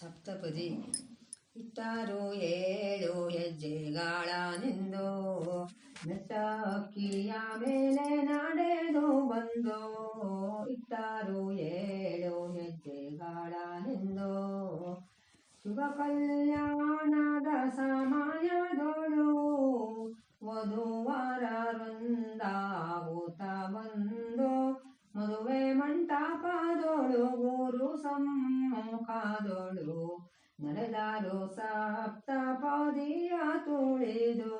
ಸಪ್ತಪದಿ. ಇಟ್ಟಾರು ಏಳು ಹೆಜ್ಜೆಗಳ ನಿಂದು. ಮೆಟ್ಟ ಅಕ್ಕಿಯ ಮೇಲೆ ನಡೆದು ಬಂದು. ಇಟ್ಟಾರು ಏಳು ಹೆಜ್ಜೆಗಳ ನಿಂದು. ಶುಭ ಕಲ್ಯಾಣದ ಸಮಯದೊಳು. ವಧುವರ ವೃಂದಾಗುತ್ತ ಬಂದು. ಮದುವೆ ಮಂಟಪದೋಳು ಊರು ಸಮ್ಮುಖದೋಳು ನಡೆದಾರು ಸಪ್ತಪದಿಯ ತುಳಿದು.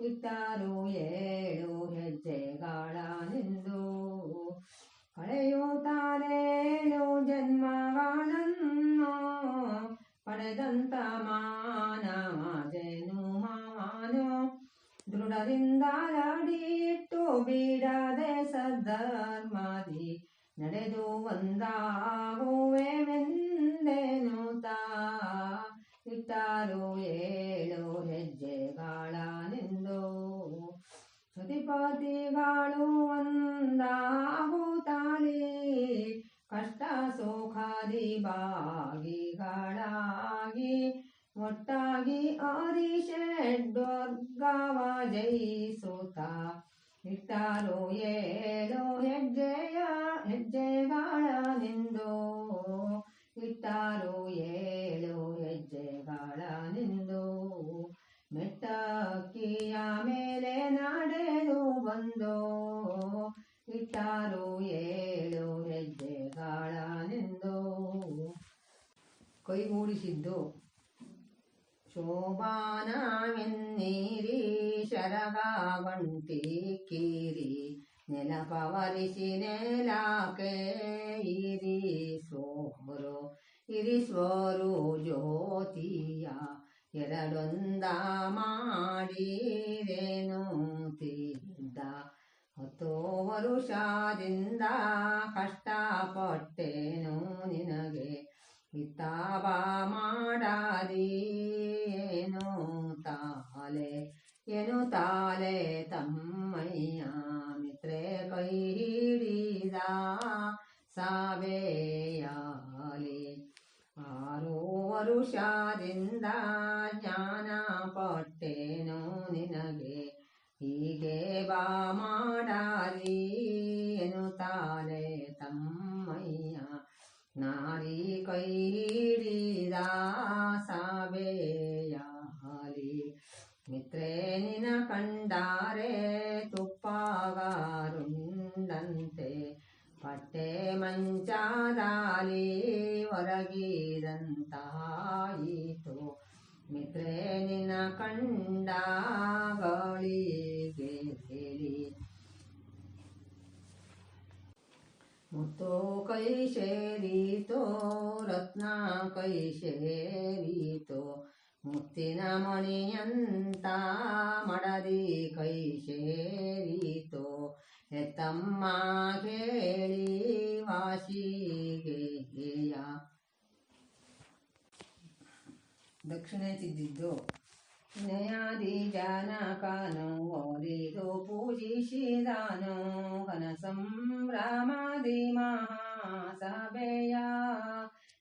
ಇಟ್ಟರು ಏಳು ಹೆಜ್ಜೆಗಳ ನಿಂದು ಕಳೆಯುತ್ತಾರೇಳು ಜನ್ಮಗಳನ್ನು ಪಡೆದಂತ ಮಾನವ ಜನುಮಾನು ದೃಢದಿಂದ ಲಡಿಟ್ಟು ಬಿಡದೆ Bye. ಇಟ್ಟರು ಏಳು ಹೆಜ್ಜೆಯ ಹೆಜ್ಜೆಗಳ ನಿಂದು. ಇಟ್ಟರು ಏಳು ಹೆಜ್ಜೆಗಳ ನಿಂದು. ಮೆಟ್ಟಕ್ಕಿಯ ಮೇಲೆ ನಡೆದು ಬಂದು. ಇಟ್ಟರು ಏಳು ಹೆಜ್ಜೆಗಳ ನಿಂದು. ಕೈಗೂಡಿಸಿದ್ದು ಶರಗಾವಂಟಿ ಕೀರಿ ನೆಲಪವರಿಸಿ ಸೋರು ಇರಿಸೋರು ಇರಿಸುವರು ಜ್ಯೋತಿಯ ಎರಡೊಂದ ಮಾಡಿರೇನು ತಿದ್ದ ಹತ್ತು ವರುಷದಿಂದ ಕಷ್ಟಪಟ್ಟೇನು ನಿನಗೆ ಇತ್ತಾವ ಮಾಡಾದೇನು ತಾಲೆ ಏನು ತಾಲೆ ತಮ್ಮಯ್ಯ ಮಿತ್ರೆ ಕೈ ಹಿಡಿದ ಸಾವೆಯಾಲಿ ಆರು ವರುಷದಿಂದ ಜ್ಞಾನ ಪಟ್ಟೇನು ನಿನಗೆ ಹೀಗೆ ಬಾ ಮಾಡಾರಿ ತಾಲೆ ತಮ್ಮಯ್ಯ ನಾರಿ ಕೈ ಹಿಡಿದ ಮುತ್ತು ಕೈ ಸೇರಿತೋ ರತ್ನ ಕೈ ಸೇರಿತೋ ಮುತ್ತಿನ ಮಣಿಯಂತ ಮಡದಿ ಕೈ ಸೇರಿತೋ ಹೆತ್ತಮ್ಮ ಕೇಳಿ ವಾಸಿಗೆಯ ದಕ್ಷಿಣೆ ತಿದ್ದಿದ್ದು ವಿನಯಾದಿ ಜಾನಕನು ಓದಿದು ಪೂಜಿಸಿದನು ಘನ ಸಂಭ್ರಮಾದಿ ಮಹಾಸಭೆಯ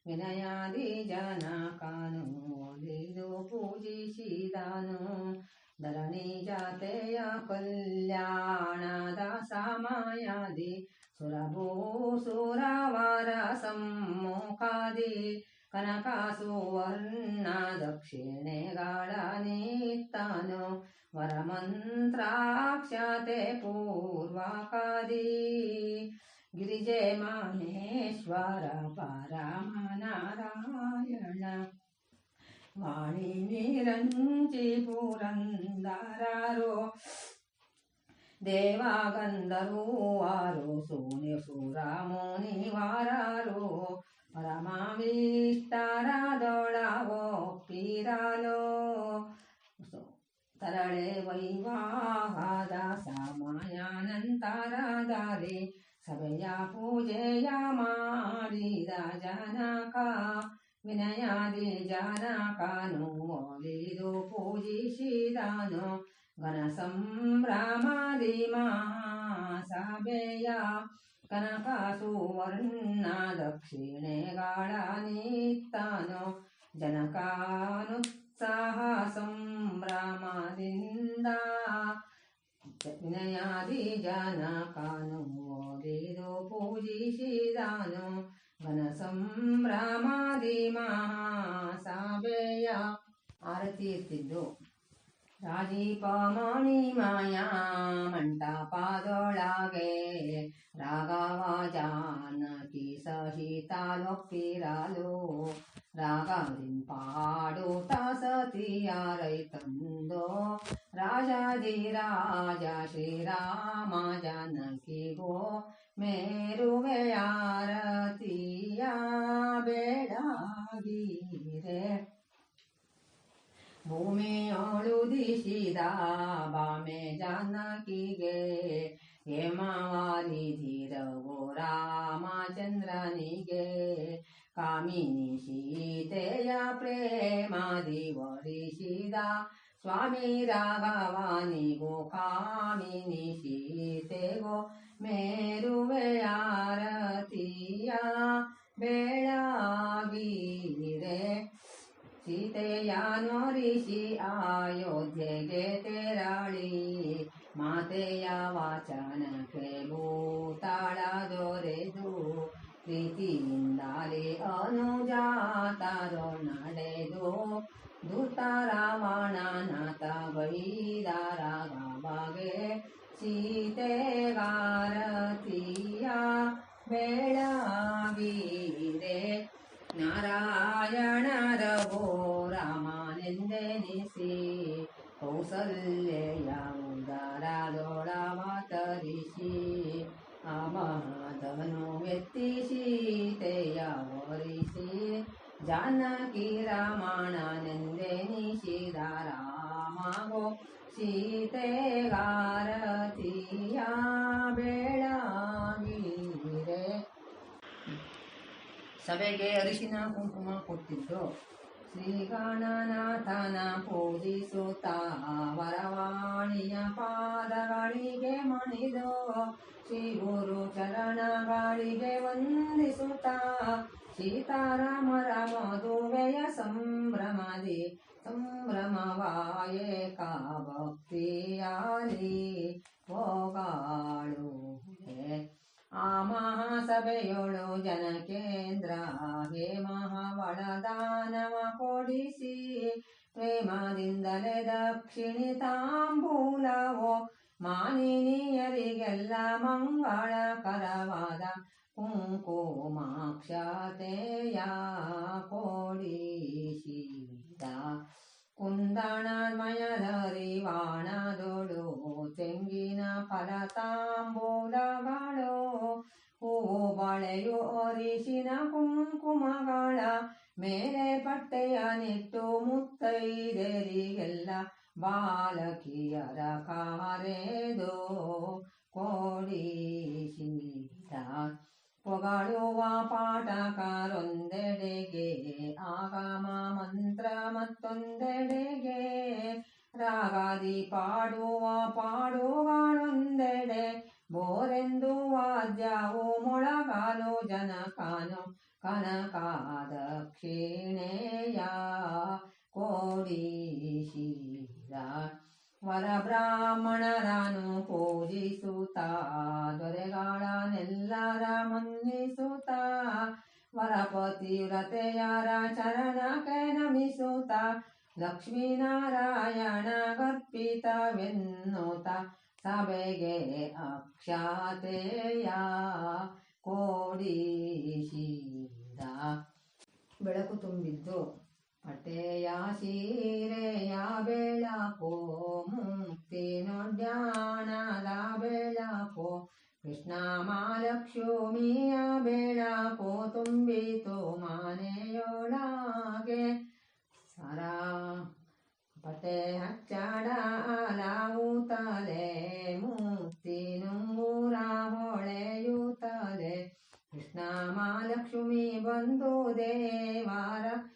ವಿನಯಾದಿ ಜನಕನು ಓದಿದು ಪೂಜಿಸಿದನು ಧರಣಿ ಜಾತೆಯ ಕಲ್ಯಾಣದ ಸಮಯದಿ ಸುರಭೂ ಸುರವರ ಸಮ್ಮುಖದಿ ಕನಕ ಸುವರ್ಣ ದಕ್ಷಿಣೆಗಳ ನಿತ್ತನು ವರಮಂತ್ರಾಕ್ಷತೆ ಪೂರ್ವಕದಿ ಗಿರಿಜೆ ಮಹೇಶ್ವರ ಪರಮನಾರಾಯಣ. ವಾಣಿ ನಿರಂಜಿ ಪುರಂದರರು. ದೇವಾಗಂಧರ್ವಾರು ಸೂನಿ ಸುರ ಮುನಿವಾರರು. ಪರಮಾವಿಷ್ಟರದೊಳವೋ ಪಿರಲೋ. ತರಳೆ ವೈವಾಹದ ಸಮಯಾನಂತರದಲ್ಲಿ ಸಭೆಯ ಪೂಜೆಯ ಮಾಡಿದ ಜನಕ ವಿನಯಾದಿ ಜನಕನು ಒಲಿದು ಪೂಜಿಸಿದನು ಘನ ಸಂಭ್ರಮಾದಿ ಮಹಾಸಭೆಯ ಕನಕ ಸುವರ್ಣ ದಕ್ಷಿಣೆಗಳ ನಿತ್ತಾನೋ ಜನಕಾನುತ್ಸಾಹ ಸಂಭ್ರಮದಿಂದ ವಿನಯಾದಿ ಜನಕನು ಓದಿದು ಪೂಜಿಸಿದಾನು ವನ ಸಂಭ್ರಮಾದಿ ಮಹಾಸಭೆಯ ಆರತಿ ಇರ್ತಿದ್ದು ರಾಜೀಪ ಮಾಯಾ ಮಂಟಪದೊಳಗೆ ರಾಘವ ಜಾನಕಿ ಸಹಿತಲೊಪ್ಪಿರಲು ರಾಘವಿನ್ ಪಾಡುತ್ತ ಸತಿಯಾರೈ ತಂದೋ ರಾಜಾಧಿರಾಜ ಶ್ರೀರಾಮ ಜಾನಕಿಗೋ ಮೇರುವೆಯಾರತಿಯ ಬೇಡಾಗಿರೆ ಭೂಮಿಯೋಳು ದಿಶಿದ ಬಾಮೆ ಜಾನಕಿಗೆ ಹೇಮವಾರಿಧಿರವು ರಾಮಚಂದ್ರನಿಗೆ ಕಾಮಿನಿ ಸೀತೆಯ ಪ್ರೇಮಾದಿ ವರಿಸಿದ ಸ್ವಾಮಿ ರಾಘವನಿಗೂ ಕಾಮಿನಿ ಸೀತೆಗೋ ಮೇರುವೆಯಾರತಿಯ ಬೆಳಗಿರೆ ಸೀತೆಯ ನೋರಿಸಿ ಅಯೋಧ್ಯೆಗೆ ತೆರಳಿ ಮಾತೆಯ ವಾಚನಕ್ಕೆ ಭೂತಾಳ ದೊರೆದು ಪ್ರೀತಿಯಿಂದಲೇ ಅನುಜಾತರು ನಡೆದು ದೂತ ರಾವಣನಾಥ ಬೈದಾರ ಬಗೆ ಸೀತೆಗಾರತಿಯ ಬೆಳಗಿರೆ ನಾರಾಯಣರವೋ ರಾಮನೆಂದೆನಿಸಿ ಕೌಸಲ್ಯ ಉದರದೊಳವತರಿಸಿ ಮಹಾಧನು ಎತ್ತಿ ಸೀತೆಯ ವರಿಸಿ ಜಾನಕಿ ರಾಮಣನೆಂದೆನಿಸಿದ ರಾಮಗೋ ಸೀತೆಗಾರತಿಯ ಬೆಳಗಿರೆ ಸಭೆಗೆ ಅರಿಶಿನ ಕುಂಕುಮ ಕೊಟ್ಟಿದ್ದು ಶ್ರೀಗಣನಾಥನ ಪೂಜಿಸುತ್ತ ವರವಾಣಿಯ ಪಾದಗಳಿಗೆ ಮಣಿದು ಶ್ರೀ ಗುರು ಚರಣಗಳಿಗೆ ವಂದಿಸುತ್ತ ಸೀತಾರಾಮರ ಮದುವೆಯ ಸಂಭ್ರಮದಿ ಸಂಭ್ರಮವಾಯೇಕ ಭಕ್ತಿಯಾಲಿ ಹೋಗಾಳು ಆ ಮಹಾಸಭೆಯೊಳು ಜನಕೇಂದ್ರ ಹೇ ಮಹಾವಳದಾನವ ಕೊಡಿಸಿ ಪ್ರೇಮದಿಂದಲೇ ದಕ್ಷಿಣಿ ತಾಂಬೂಲವೋ ಮಾನಿನಿಯರಿಗೆಲ್ಲ ಮಂಗಳಕರವಾದ ಕುಂಕುಮಾಕ್ಷತೆಯ ಕೊಡಿಸಿದ ಕುಂದಣಮಯಧರಿ ವಾಣದೊಳು ತೆಂಗಿನ ಫಲತಾಂಬೂಲಗಳು ಹೂವು ಬಳೆಯು ಅರಿಶಿನ ಕುಂಕುಮಗಳ ಮೇಲೆ ಪಟ್ಟೆಯ ನಿಟ್ಟು ಮುತ್ತೈದೆರಿಗೆಲ್ಲ ಬಾಲಕಿಯರ ಕಾರೆದು ಕೊಡಿಸಿದ ಪೊಗಳುವ ಪಾಠಕಾರೊಂದೆಡೆಗೆ ಆಗಮ ಮಂತ್ರ ಮತ್ತೊಂದೆಡೆಗೆ ರಾಗಾದಿ ಪಾಡುವ ಪಾಡುಗಳೊಂದೆಡೆ ಬೋರೆಂದು ವಾದ್ಯವು ಮೊಳಗಾಲು ಜನಕಾನು ಕನಕಾದ ದಕ್ಷಿಣೆಯ ಕೋಡಿ ವರ ಬ್ರಾಹ್ಮಣರನು ಪೂಜಿಸುತ್ತ ದೊರೆಗಾಳನೆಲ್ಲರ ಮುನ್ನಿಸುತ್ತ ವರಪತಿ ವ್ರತೆಯರ ಚರಣಕ್ಕೆ ನಮಿಸುತ್ತ, ಲಕ್ಷ್ಮೀನಾರಾಯಣ ಗರ್ಪಿತವೆನ್ನುತ್ತ, ಸಭೆಗೆ ಅಕ್ಷತೆಯ ಕೋಡಿಸಿದ ಬೆಳಕು ತುಂಬಿದ್ದು ಪಟೆಯ ಸೀರೆಯ ಬೆಳಕೋ ಮುಕ್ತಿ ಜ್ಞಾನದ ಬೆಳಕೋ, ಕೃಷ್ಣ ಮಹಾಲಕ್ಷ್ಮಿಯ ಬೆಳಕೋ ತುಂಬಿತು ಮನೆಯೊಳಗೆ. ಸರ ಪಟೆ ಹಚ್ಚಡ ಅಲಾವುತ್ತಲೆ ಮುಕ್ತಿ ನುಂಗೂರ ಹೊಳೆಯುತ್ತದೆ ಕೃಷ್ಣ ಮಹಾಲಕ್ಷ್ಮಿ ಬಂದು ದೇವರ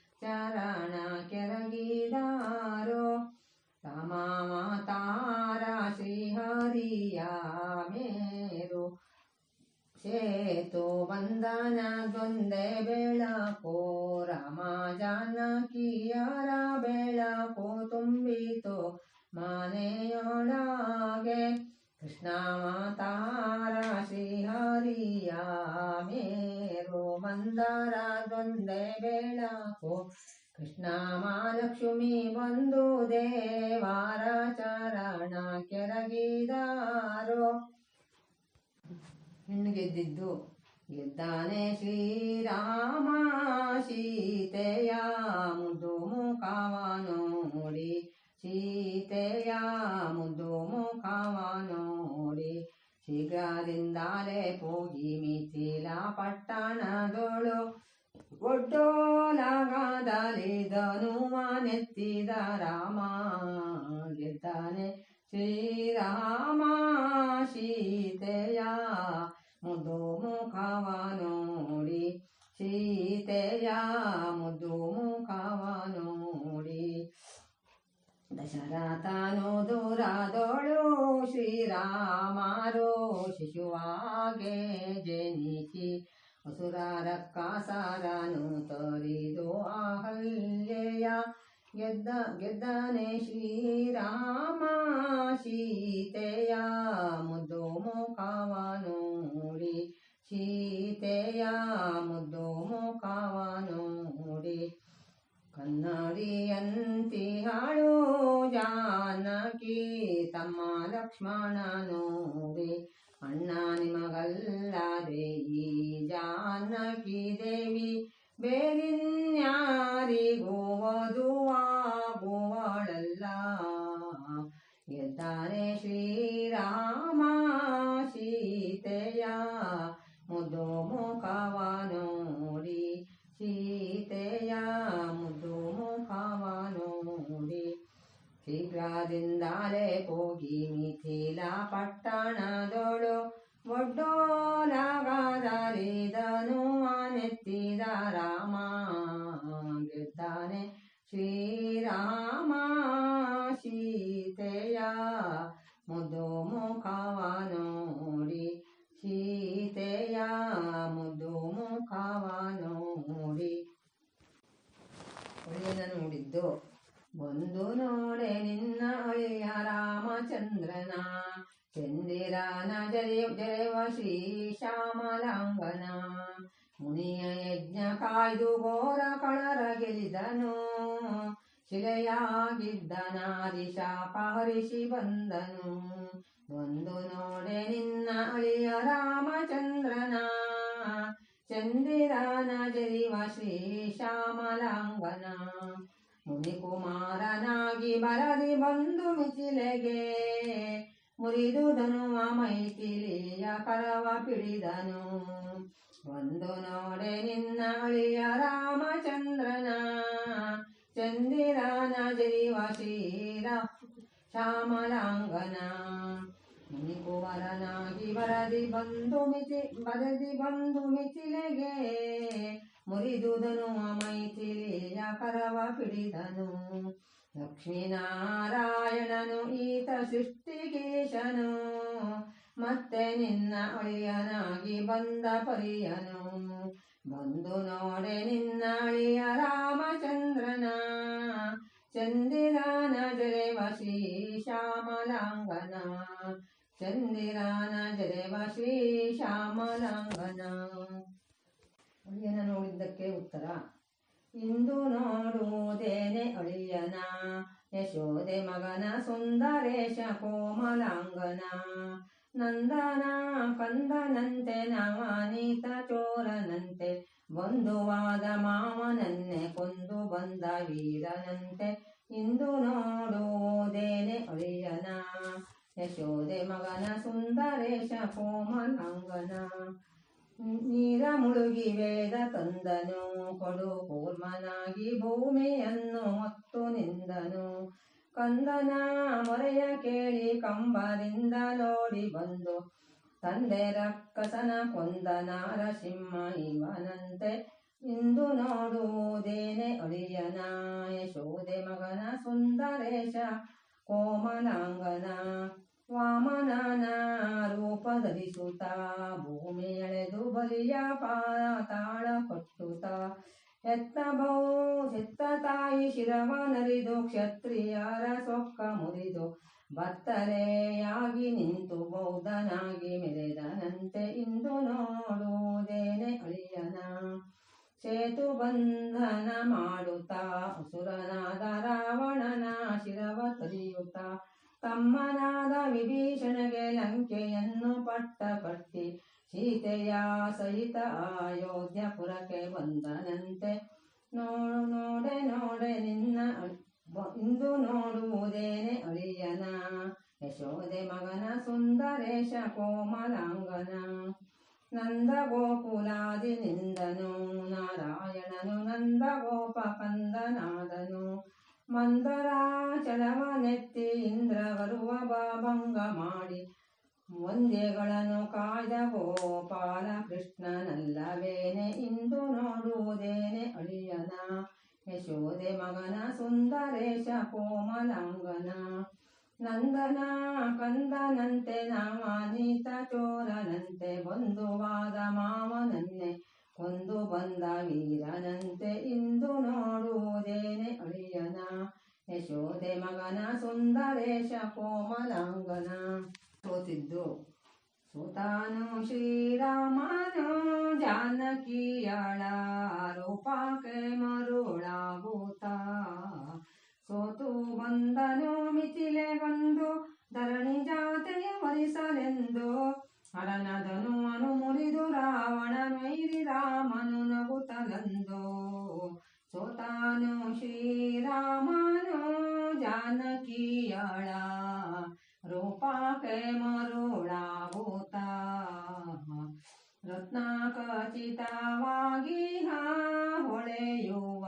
ಚಂದನ ಗೊಂದೆ ಬೆಳಕು, ರಮ ಜಾನಕಿಯರ ಬೆಳಕು ತುಂಬಿತು ಮನೆಯೊಳಗೆ. ಕೃಷ್ಣ ಮಾತಾರ ಶ್ರೀಹರಿಯ ಮೇರು ಮಂದರ ಗೊಂದೆ ಬೆಳಕು, ಕೃಷ್ಣ ಮಹಾಲಕ್ಷ್ಮಿ ಬಂದು ದೇವಾರ ಚರಣ ಕೆರಗಿದಾರೋ. ಹೆಣ್ಣು ಗೆದ್ದಿದ್ದು ಗೆದ್ದಾನೆ ಶ್ರೀರಾಮ ಸೀತೆಯ ಮುದ್ದು ಮುಖವ ನೋಡಿ. ಸೀತೆಯ ಮುದ್ದು ಮುಖವ ನೋಡಿ. ಶೀಘ್ರದಿಂದಲೇ ಹೋಗಿ ಮಿಥಿಲ ಪಟ್ಟಣದೊಳು. ಒಡ್ಡೋಲಗದಲ್ಲಿ ಧನುವನೆತ್ತಿದ ರಾಮ. ಗೆದ್ದಾನೆ ಶ್ರೀರಾಮ ಸೀತೆಯ ಮುದ್ದು ಮುಖವ ನೋಡಿ ಸೀತೆಯ ಮುದ್ದು ಮುಖವ ನೋಡಿ ದಶರಥನು ದೂರದೊಳು ಶ್ರೀರಾಮರು ಶಿಶುವಾಗೆ ಜನಿಸಿ ಅಸುರರ ಕಾಸಾರನು ತೊರಿದು ಅಹಲ್ಯೆಯ ಗೆದ್ದ ಗೆದ್ದನೆ ಶ್ರೀರಾಮ ಸೀತೆಯ ಮುದ್ದು ಮುಖವ ನೋಡಿ ಸೀತೆಯ ಮುದ್ದು ಮುಖವ ನೋಡಿ ಕನ್ನಡಿಯಂತಿ ಹಾಳು ಜಾನಕಿ ತಮ್ಮ ಲಕ್ಷ್ಮಣ ನೋಡಿ ಅಣ್ಣ ನಿಮಗಲ್ಲದೆ ಈ ಜಾನಕಿ ದೇವಿ ಬೇರಿನ್ಯಾರಿಗೂ ನೋಡಿದ್ದು ಒಂದು ನೋಡೆ ನಿನ್ನ ಅಳಿಯ ರಾಮಚಂದ್ರನ. ಚಂದಿರನ ಜರಿ ಜಯವ ಶ್ರೀ ಶ್ಯಾಮಲಾಂಗನ ಮುನಿಯ ಯಜ್ಞ ಕಾಯ್ದು ಘೋರ ಕಳರ ಗೆಲಿದನು ಶಿಲೆಯಾಗಿದ್ದನಾದಿ ಶಾಪ ಹರಿಸಿ ಬಂದನು. ಒಂದು ನೋಡೆ ನಿನ್ನ ಅಳಿಯ ರಾಮಚಂದ್ರನ. ಚಂದಿರನ ಜರಿವ ಶ್ರೀ ಶ್ಯಾಮಲಾಂಗನ ಮುನಿಕುಮಾರನಾಗಿ ಬರದಿ ಬಂದು ಮಿಥಿಲೆಗೆ. ಮುರಿದು ಧನುವ ಮೈಥಿಲಿಯ ಕರವ ಪಿಡಿದನು. ಒಂದು ನೋಡೆ ನಿನ್ನ ಅಳಿಯ ರಾಮಚಂದ್ರನ. ಚಂದಿರನ ಜರಿವ ಶ್ರೀರ ಶ್ಯಾಮಲಾಂಗನ. ಮುನಿಕುವರನಾಗಿ ಬರದಿ ಬಂದು ಮಿತಿ ಬರದಿ ಬಂದು ಮಿಥಿಲೆಗೆ. ಮುರಿದುದನು ಮೈಥಿಲಿಯ ಕರವ ಪಿಡಿದನು ಲಕ್ಷ್ಮೀನಾರಾಯಣನು ಈತ ಸೃಷ್ಟಿಗೀಶನು ಮತ್ತೆ ನಿನ್ನ ಅಳಿಯನಾಗಿ ಬಂದ ಪರಿಯನು. ಬಂದು ನೋಡೆ ನಿನ್ನ ಅಳಿಯ ರಾಮಚಂದ್ರನ. ಚಂದಿರಾನ ಜರೆವ ಶ್ರೀ ಶ್ಯಾಮಲಾಂಗನ. ಚಂದಿರಾನ ಜರೆವ ಶ್ರೀ ಶ್ಯಾಮಲಾಂಗನ. ಅಳಿಯನ ನೋಡಿದ್ದಕ್ಕೆ ಉತ್ತರ. ಇಂದು ನೋಡುವುದೇನೆ ಅಳಿಯನ ಯಶೋದೆ ಮಗನ, ಸುಂದರೇಶ ಕೋಮಲಾಂಗನ. ನಂದನ ಕಂದನಂತೆ ನವನೀತ ಚೋರನಂತೆ ಬಂಧುವಾದ ಮಾವನನ್ನೇ ಕೊಂದು ಬಂದ ವೀರನಂತೆ. ಇಂದು ನೋಡುವುದೇನೆ ಅಳಿಯನ ಯಶೋದೆ ಮಗನ, ಸುಂದರೇಶ ಕೋಮಲಾಂಗನ. ನೀರ ಮುಳುಗಿ ವೇದ ತಂದನು, ಕೊಡು ಕೂರ್ಮನಾಗಿ ಭೂಮಿಯನ್ನು ಮತ್ತು ನಿಂದನು. ಕಂದನ ಮೊರೆಯ ಕೇಳಿ ಕಂಬದಿಂದ ನೋಡಿ ಬಂದು, ತಂದೆ ರಕ್ಕಸನ ಕೊಂದ ನಾರಸಿಂಹ ಇವನಂತೆ ಇಂದು ನೋಡುವುದೇನೆ ಅಳಿಯನ ಯಶೋದೆ ಮಗನ ಸುಂದರೇಶ ಕೋಮಲಾಂಗನ ವಾಮನನ ರೂಪ ಧರಿಸುತ್ತ ಭೂಮಿ ಎಳೆದು ಬಲಿಯ ಪಾತಾಳ ಕೊಟ್ಟುತ್ತ. ಎತ್ತ ಬೋ ಹೆತ್ತ ತಾಯಿ ಶಿರವ ನರಿದು, ಕ್ಷತ್ರಿಯರ ಸೊಕ್ಕ ಮುರಿದು. ಬತ್ತಲೆಯಾಗಿ ನಿಂತು ಬೌದ್ಧನಾಗಿ ಮೆರೆದನಂತೆ ಇಂದು ನೋಡುವುದೇನೆ ಅಳಿಯನ. ಸೇತು ಬಂಧನ ಮಾಡುತ್ತಾ, ಅಸುರನಾದ ರಾವಣನ ಶಿರವ ತರಿಯುತ್ತ. ತಮ್ಮನಾದ ವಿಭೀಷಣಗೆ ಲಂಕೆಯನ್ನು ಪಟ್ಟ ಕಟ್ಟಿ ಸೀತೆಯ ಸಹಿತ ಅಯೋಧ್ಯಪುರಕ್ಕೆ ಬಂದನಂತೆ. ನೋಡು, ನೋಡೆ ನೋಡೆ, ನಿನ್ನ ಬಂದು ನೋಡುವುದೇನೆ ಅಳಿಯನ. ಯಶೋದೆ ಮಗನ, ಸುಂದರೇಶ ಕೋಮಲಾಂಗನ. ನಂದ ಗೋಕುಲಾದಿ ನಿಂದನು, ನಾರಾಯಣನು ನಂದ ಗೋಪ ಕಂದನಾದನು ಮಂದರಾಚಲವನೆತ್ತಿ ಇಂದ್ರ ಬರುವ ಭಂಗ ಮಾಡಿ ವಂದ್ಯಗಳನ್ನು ಕಾಯ್ದ ಗೋಪಾಲ ಕೃಷ್ಣನಲ್ಲವೇನೆ ಇಂದು ನೋಡುವುದೇನೆ ಅಳಿಯನ ಯಶೋದೆ ಮಗನ ಸುಂದರೇಶ ಕೋಮಲಾಂಗನ ನಂದನ ಕಂದನಂತೆ ನಾಮಾನೀತ ಚೋರನಂತೆ ಬಂಧುವಾದ ಮಾವನನ್ನೇ ಕೊಂದು ಬಂದ ವೀರನಂತೆ ಇಂದು ನೋಡುವುದೇನೆ ಅಳಿಯನ ಯಶೋದೆ ಮಗನ ಸುಂದರೇಶ ಕೋಮಲಾಂಗನ ಸೋತಿದ್ದು ಸುತಾನು ಶ್ರೀರಾಮನು ಜಾನಕಿಯಳ ರೂಪಕ್ಕೆ ಮರುಳಾಗುತ್ತ ಸೋತು ಬಂದನು ಮಿಥಿಲೆಗೊಂದು ಧರಣಿ ಜಾತೆಯ ವರಿಸಲೆಂದು ಹರನದನು ರಾವಣ ಮೈರಿ ರಾಮನು ನಗುತ್ತಲೆಂದು ಸೋತಾನು ಶ್ರೀರಾಮನು ಜಾನಕಿಯಳ. ರೂಪಾಕೆ ಮರುಳಾಭೂತ. ರತ್ನ ಖಚಿತವಾಗಿ ಹೊಳೆಯುವ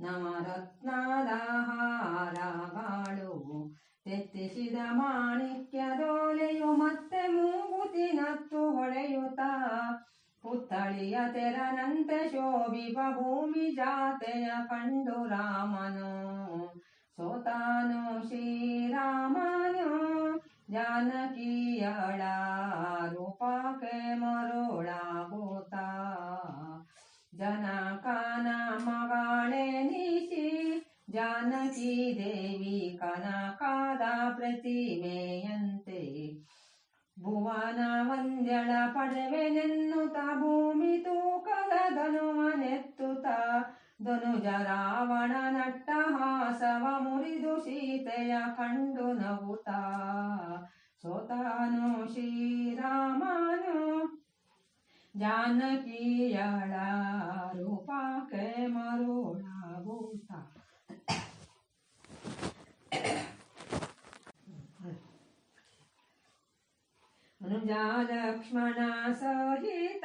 ನವರತ್ನದ ಹಾರಗಳು ತೆತ್ತಿಸಿದ ಮಾಣಿಕ್ಯದೋಲೆಯು ಮತ್ತೆ ಮೂಗುತಿನತ್ತು ಹೊಳೆಯುತ್ತ. पुत्तळियतिरनन्तशो विभूमि जातय पण्डुरामनो। ಜಾನಕಿಯಳ ರೂಪಕ್ಕೆ ಮರುಳಾಗುತ್ತ. ಅನುಜಾಲಕ್ಷ್ಮಣ ಸಹಿತ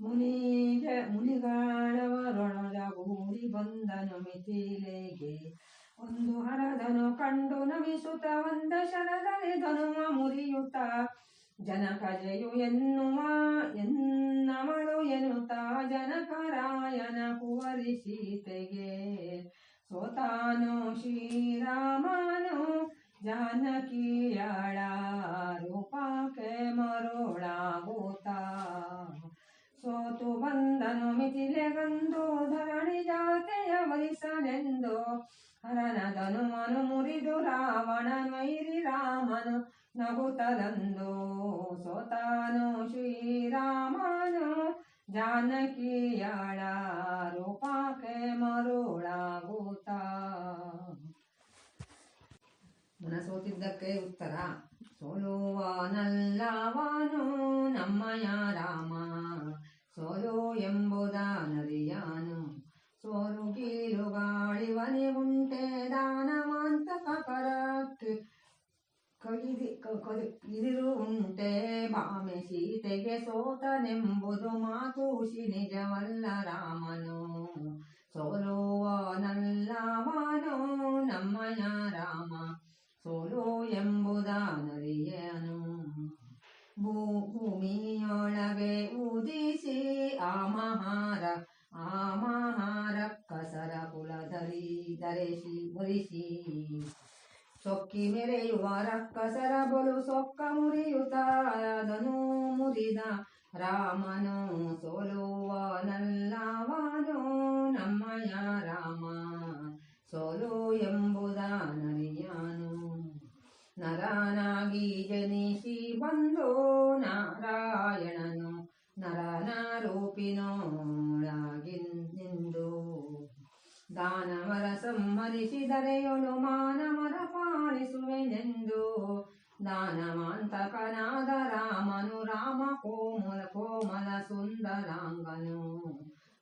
ಮುನಿಜ ಮುನಿಗಳವರೊಳಗೂಡಿ ಬಂದನು ಮಿಥಿಲೆಗೆ. ಒಂದು ಹರದನು ಕಂಡು ನಮಿಸುತ್ತ, ಒಂದ ಶರದಲ್ಲಿ ಧನುಮ ಮುರಿಯುತ್ತ. ಜನಕಜೆಯು ಎನ್ನುವ, ಎನ್ನವಳು ಎನ್ನುತ್ತ ಜನಕರಾಯನ ಕುವರಿ ಸೀತೆಗೆ. ಸೋತಾನು ಶ್ರೀರಾಮನು ಜಾನಕಿಯಳ ರೂಪಕ್ಕೆ ಮರುಳಾಗೂತ ಸೋತು ಬಂದನು ಮಿಥಿಲೆಗಂದು ಧರಣಿ ಜಾತೆಯ ವಹಿಸನೆಂದು ಹರನದನು ಮನು ಮುರಿದು ರಾವಣ ಮೈರಿ ರಾಮನು ನಗುತ್ತಲಂದು ಸೋತಾನು ಶ್ರೀರಾಮನು ಜಾನಕಿಯಳ ರೂಪಕ್ಕೆ ಮರುಳಾಗುತ್ತ. ಮನ ಸೋತಿದ್ದಕ್ಕೆ ಉತ್ತರ. ಸೋಲುವನಲ್ಲವನು ನಮ್ಮಯ ರಾಮ. ಸೋಲು ಎಂಬುದನರಿಯಾನು. ಸೋಲು ಕೀಲು ಗಾಳಿವನಿ ಉಂಟೆ ದಾನವಾಂತ ಕರಕ್ಕೆ ಕೈದಿ ಕ- ಕ- ಇದಿರು ಉಂಟೆ ಬಾಮೆ ಸೀತೆಗೆ ಸೋತನೆಂಬುದು ಮಾತು ನಿಜವಲ್ಲ ರಾಮನು. ಸೋಲುವನಲ್ಲವನು ನಮ್ಮಯ ರಾಮ ಸೋಲು ಭೂ ಭೂಮಿಯೊಳಗೆ ಉದಿಸಿ ಆ ಮಹಾರ, ಆ ಮಹಾರಕ್ಕಸರ ಕುಲಧರಿ ಧರಿಸಿ ಮುರಿಸಿ ಸೊಕ್ಕಿ ಮೆರೆಯುವ ರಕ್ಕಸರ ಬಲು ಸೊಕ್ಕ ಮುರಿಯುತ್ತಾದನು ಮುರಿದ ರಾಮನು ಸೋಲುವನಲ್ಲವನು ನಮ್ಮಯ ರಾಮ. ಸೋಲು ಎಂಬುದನರಿಯನು ನರನಾಗಿ ಜನಿಸಿ ಬಂದು ನಾರಾಯಣನು. ನರನ ರೂಪಿನೋಳಾಗಿಂದು ದಾನವರ ಸಂಹರಿಸಿದರೆಯೊಳು ಮಾನವರ ಪಾಲಿಸುವೆನೆಂದು ದಾನವಾಂತಕನಾದ ರಾಮನು ರಾಮ ಕೋಮಲ ಕೋಮಲ ಸುಂದರಾಂಗನು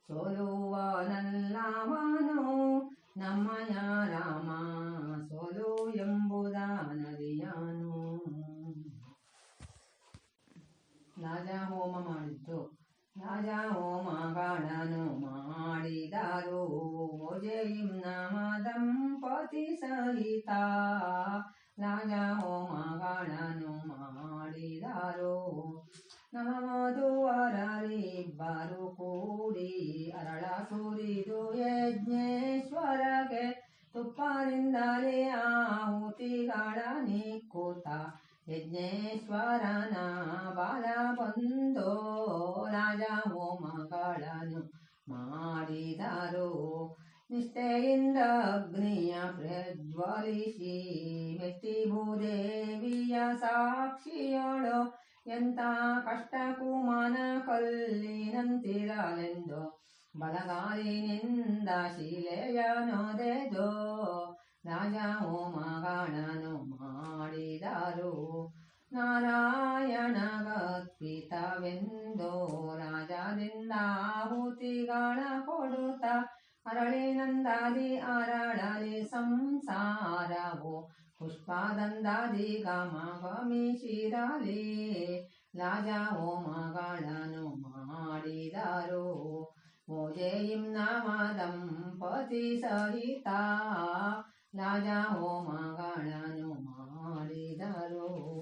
ಸೋಲುವನಲ್ಲವನು ನಮ್ಮಯ ರಾಮ ಸೋಲು ಎಂಬುದನರಿಯನು ರಾಜ ಹೋಮ ಮಾಡಿದ್ದು ರಾಜ ಹೋಮಗಳನ್ನು ಮಾಡಿದರು ಜಯಿಂ ದಂಪತಿ ಸಹಿತ. ರಾಜ ಹೋಮಗಳನ್ನು ನಮದು ನಮಮಧುವರರಿಬ್ಬರು ಕೂಡಿ ಅರಳ ಸುರಿದು ಯಜ್ಞೇಶ್ವರಗೆ ತುಪ್ಪರಿಂದಲೇ ಆಹುತಿಗಳ ನಿಕ್ಕುತ. ಯಜ್ಞೇಶ್ವರನ ಬಾಲ ಬಂದು ರಾಜ ಹೋಮಗಳನ್ನು ಮಾಡಿದರು. ನಿಷ್ಠೆಯಿಂದ ಅಗ್ನಿಯ ಪ್ರಜ್ವಲಿಸಿ ಮೆಟ್ಟಿ ಭೂದೇವಿಯ ಸಾಕ್ಷಿಯೊಳು. ಎಂತ ಕಷ್ಟಕ್ಕೂ ಮನ ಕಲ್ಲಿನಂತಿರಲೆಂದು ಬಲಗಾಲಿನಿಂದ ಶಿಲೆಯ ನೋದೆದು ರಾಜ ಓಮಗಣನು ಮಾಡಿದರು. ನಾರಾಯಣಗರ್ಪಿತವೆಂದು ರಾಜದಿಂದ ಆಹುತಿಗಳ ಕೊಡುತ್ತ ಅರಳೆ ನಂದಾದಿ ಆರಾಳಲೆ ಸಂಸಾರವು. ಪುಷ್ಪಾದಂದಾದಿ ಗಮಗಮಿ ಓ ಮಗಳನು ಮಗಳನ್ನು ಮಾಡಿದರು. ಓಜೆಯಿಂ ನಾಮ ದಂಪತಿ ಸಹಿತ. ಲಾಜಾ ಓ ಮಗಳನು, ಮಾಡಿದರು.